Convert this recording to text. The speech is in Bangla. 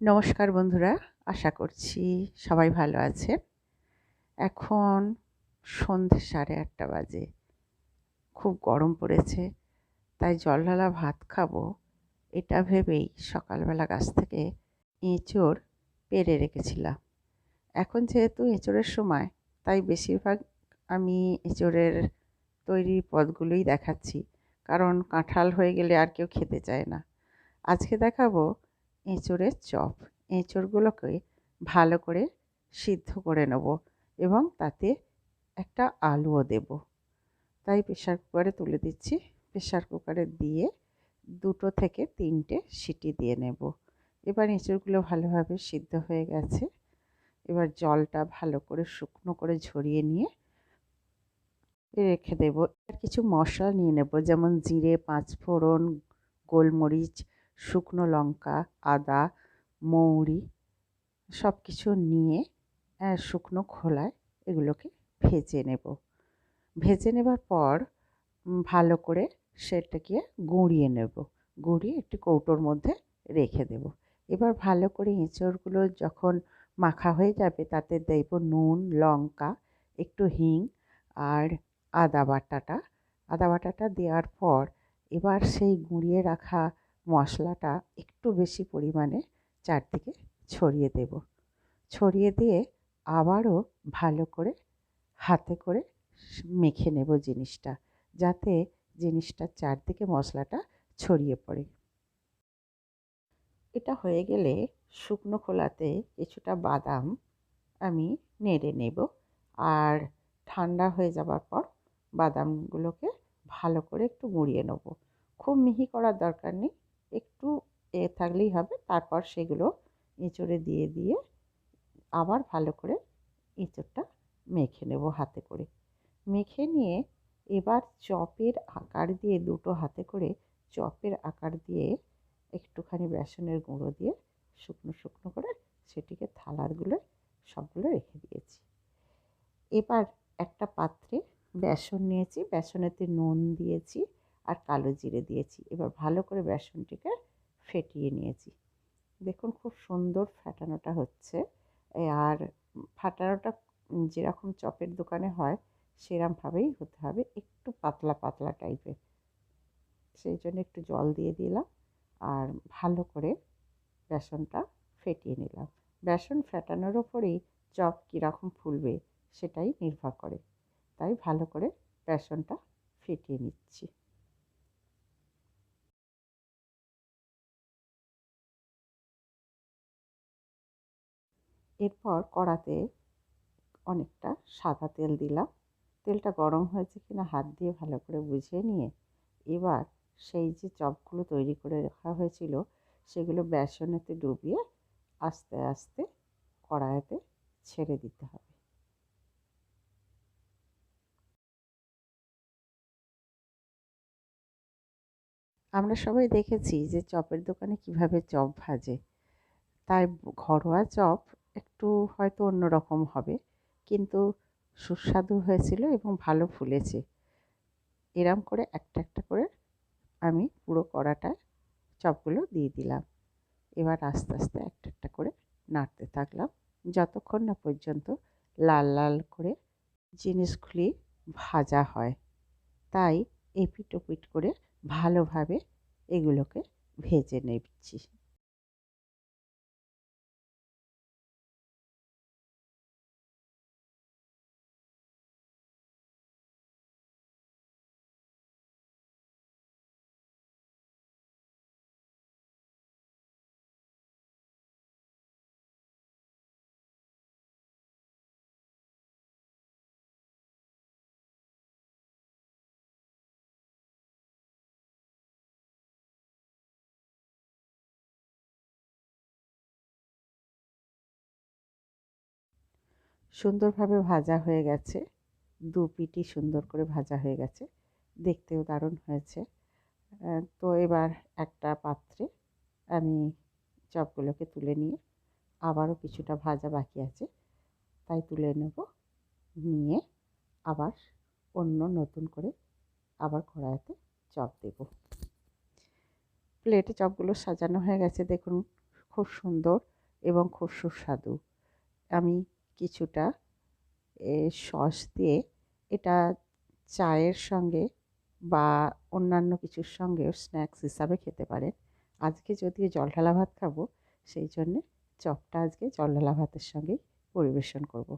নমস্কার বন্ধুরা, আশা করছি সবাই ভালো আছে এখন সন্ধে সাড়ে আটটা বাজে, খুব গরম পড়েছে, তাই জলঢালা ভাত খাব, এটা ভেবেই সকালবেলা গাছ থেকে এঁচড় পেরে রেখেছিলাম। এখন যেহেতু এঁচোড়ের সময়, তাই বেশিরভাগ আমি এঁচড়ের তৈরি পদগুলোই দেখাচ্ছি, কারণ কাঁঠাল হয়ে গেলে আর কেউ খেতে চায় না। আজকে দেখাবো এঁচড়ের চপ। এঁচড়গুলোকে ভালো করে সিদ্ধ করে নেব এবং তাতে একটা আলুও দেব। তাই প্রেশার কুকারে তুলে দিচ্ছি। প্রেশার কুকারে দিয়ে দুটো থেকে তিনটে সিটি দিয়ে নেব। এবার এঁচড়গুলো ভালোভাবে সিদ্ধ হয়ে গেছে। এবার জলটা ভালো করে শুকনো করে ঝরিয়ে নিয়ে রেখে দেবো। আর কিছু মশলা নিয়ে নেব। যেমন জিরে, পাঁচফোড়ন, গোলমরিচ শুকনো লঙ্কা, আদা, মৌরি সব কিছু নিয়ে শুকনো খোলায় এগুলোকে ভেজে নেব। ভেজে নেবার পর ভালো করে সেটাকে গুঁড়িয়ে নেব। গুঁড়িয়ে একটি কৌটোর মধ্যে রেখে দেব। এবার ভালো করে এঁচড়গুলো যখন মাখা হয়ে যাবে, তাতে দেব নুন, লঙ্কা, একটু হিং আর আদা বাটাটা। আদা বাটাটা দেওয়ার পর, এবার সেই গুঁড়িয়ে রাখা মশলাটা একটু বেশি পরিমাণে চারদিকে ছড়িয়ে দেব। ছড়িয়ে দিয়ে আবারও ভালো করে হাতে করে মেখে নেব জিনিসটা, যাতে জিনিসটার চারদিকে মশলাটা ছড়িয়ে পড়ে। এটা হয়ে গেলে শুকনো খোলাতে কিছুটা বাদাম আমি নেড়ে নেব আর ঠান্ডা হয়ে যাবার পর বাদামগুলোকে ভালো করে একটু মুড়িয়ে নেব। খুব মিহি করার দরকার নেই একটু এ থাকলেই হবে। তারপর সেগুলো এঁচড়ে দিয়ে দিয়ে আবার ভালো করে এঁচড়টা মেখে নেব হাতে করে। মেখে নিয়ে এবার চপের আকার দিয়ে, দুটো হাতে করে চপের আকার দিয়ে একটুখানি বেসনের গুঁড়ো দিয়ে শুকনো শুকনো করে সেটিকে থালারগুলো সবগুলো রেখে দিয়েছি। এবার একটা পাত্রে বেসন নিয়েছি। বেসনেতে নুন দিয়েছি। আর কালো জিরে দিয়েছি। এবার ভালো করে বেসনটিকে ফেটিয়ে নিয়েছি। দেখুন খুব সুন্দর ফাটানোটা হচ্ছে। আর ফাটানোটা যেরকম চপের দোকানে হয়, সেরমভাবেই হতে হবে। একটু পাতলা পাতলা টাইপের। সেই জন্য একটু জল দিয়ে দিলাম আর ভালো করে বেসনটা ফেটিয়ে নিলাম। বেসন ফেটানোর ওপরেই চপ কীরকম ফুলবে সেটাই নির্ভর করে। তাই ভালো করে বেসনটা ফেটিয়ে নিচ্ছি। এরপর কড়াতে অনেকটা সাদা তেল দিলাম। তেলটা গরম হয়েছে কিনা হাত দিয়ে ভালো করে বুঝিয়ে নিয়ে এবার সেই যে চপগুলো তৈরি করে রাখা হয়েছিল, সেগুলো বেসনেতে ডুবিয়ে আস্তে আস্তে কড়াইতে ছেড়ে দিতে হবে। আমরা সবাই দেখেছি যে চপের দোকানে কীভাবে চপ ভাজে। তাই ঘরোয়া চপ একটু হয়তো অন্যরকম হবে। কিন্তু সুস্বাদু হয়েছিল এবং ভালো ফুলেছে। এরম করে একটা একটা করে আমি পুরো কড়াটা চপগুলো দিয়ে দিলাম। এবার আস্তে আস্তে একটা একটা করে নাড়তে থাকলাম। যতক্ষণ না পর্যন্ত লাল লাল করে জিনিসগুলি ভাজা হয়, তাই এপিট ওপিট করে ভালোভাবে এগুলোকে ভেজে নিচ্ছি। সুন্দরভাবে ভাজা হয়ে গেছে। দু পিটি সুন্দর করে ভাজা হয়ে গেছে। দেখতেও দারুণ হয়েছে। তো এবার একটা পাত্রে আমি চপগুলোকে তুলে নিয়ে আবারও কিছুটা ভাজা বাকি আছে। তাই তুলে নেব। নিয়ে আবার অন্য নতুন করে আবার কড়াইতে চপ দেব। প্লেটে চপগুলো সাজানো হয়ে গেছে। দেখুন, খুব সুন্দর এবং খুব সুস্বাদু। আমি কিছুটা সস দিয়ে এটা চায়ের সঙ্গে বা অন্যান্য কিছুর সঙ্গেও স্ন্যাক্স হিসাবে খেতে পারেন। আজকে যদি জল ঢালা ভাত খাব, সেই জন্যে চপটা আজকে জল ঢালা ভাতের সঙ্গেই পরিবেশন করব।